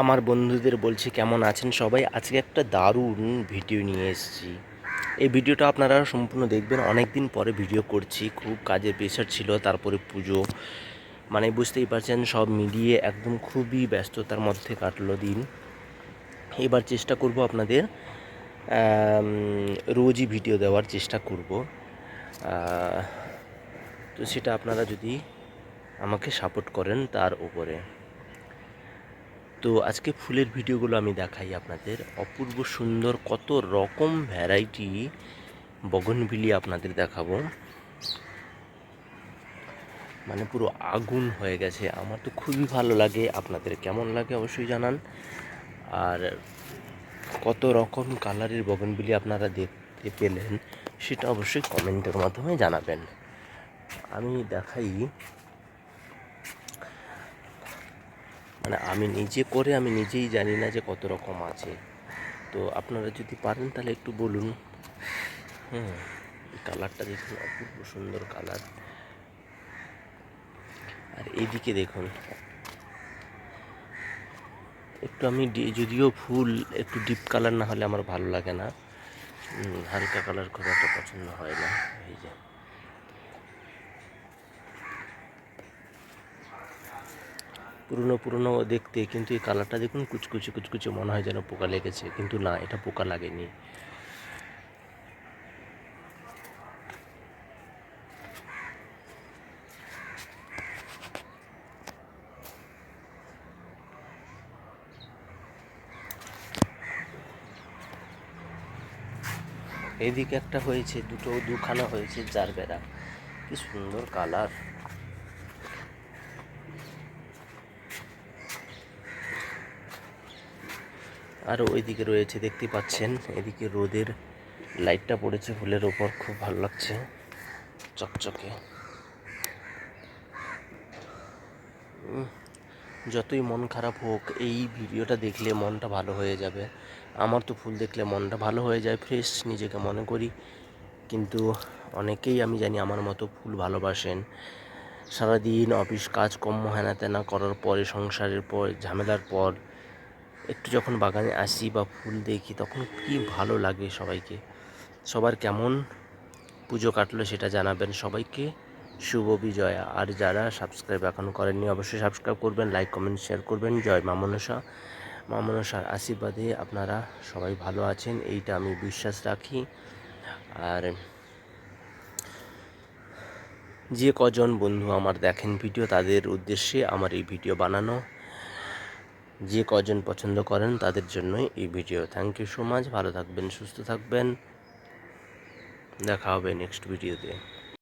আমার বন্ধুদের বলছি, কেমন আছেন সবাই? আজকে একটা দারুণ ভিডিও নিয়ে এসেছি। এই ভিডিওটা আপনারা সম্পূর্ণ দেখবেন। অনেক দিন পরে ভিডিও করছি। খুব কাজের প্রেশার ছিল, তারপরে পুজো। মানে বুঝতেই পারছেন, সব মিলিয়ে একদম খুবই ব্যস্ততার মধ্যে কাটলো দিন। এবার চেষ্টা করব আপনাদের রোজই ভিডিও দেওয়ার চেষ্টা করব। তো সেটা আপনারা যদি আমাকে সাপোর্ট করেন তার উপরে। তো আজকে ফুলের ভিডিওগুলো আমি দেখাই আপনাদের। অপূর্ব সুন্দর কত রকম ভ্যারাইটি বগনভিলি আপনাদের দেখাবো। মানে পুরো আগুন হয়ে গেছে। আমার তো খুবই ভালো লাগে। আপনাদের কেমন লাগে অবশ্যই জানান। আর কত রকম কালারের বগনভিলি আপনারা দেখতে পেলেন, সেটা অবশ্যই কমেন্টের মাধ্যমে জানাবেন। আমি দেখাই মানে আমি নিজে করে আমি নিজেই জানি না যে কত রকম আছে। তো আপনারা যদি পারেন তাহলে একটু বলুন। হুম কালারটা দেখুন, অপূর্ব সুন্দর কালার। আর এইদিকে দেখুন, একটু আমি যদিও ফুল একটু ডিপ কালার না হলে আমার ভালো লাগে না। হালকা কালার খুব একটা পছন্দ হয় না। এই যে। পুরনো পুরনো দেখতে, কিন্তু এই কালারটা দেখুন কুচকুচে কুচকুচে মনে হয় যেন পোকা লেগেছে, কিন্তু না, এটা পোকা লাগেনি। এইদিকে একটা হয়েছে, দুটো, দুখানা হয়েছে যার বেড়া কি সুন্দর কালার আর ওইদিকে রয়েছে, দেখতে পাচ্ছেন। এদিকে রোদের লাইটটা পড়েছে ফুলের ওপর, খুব ভালো লাগছে চকচকে। যতই মন খারাপ হোক, এই ভিডিওটা দেখলে মনটা ভালো হয়ে যাবে। আমার তো ফুল দেখলে মনটা ভালো হয়ে যায় ফ্রেশ নিজেকে মনে করি। কিন্তু অনেকেই আমি জানি আমার মতো ফুল ভালোবাসেন। সারাদিন অফিস কাজকর্ম হেনা তেনা করার পরে, সংসারের পর, ঝামেলার পর একটু যখন বাগানে আসি বা ফুল দেখি, তখন কি ভালো লাগে সবাইকে? সবার কেমন পুজো কাটলো সেটা জানাবেন সবাইকে। শুভ বিজয়া। আর যারা সাবস্ক্রাইব এখনও করেননি, অবশ্যই সাবস্ক্রাইব করবেন লাইক কমেন্ট শেয়ার করবেন। জয় মা মনসা। মা মনসার আশীর্বাদে আপনারা সবাই ভালো আছেন, এইটা আমি বিশ্বাস রাখি। আর যে কজন বন্ধু আমার দেখেন ভিডিও তাদের উদ্দেশ্যে আমার এই ভিডিও বানানো। যে কজন পছন্দ করেন তাদের জন্যই এই video. Thank you so much ভালো থাকবেন, সুস্থ থাকবেন। দেখা হবে নেক্সট ভিডিওতে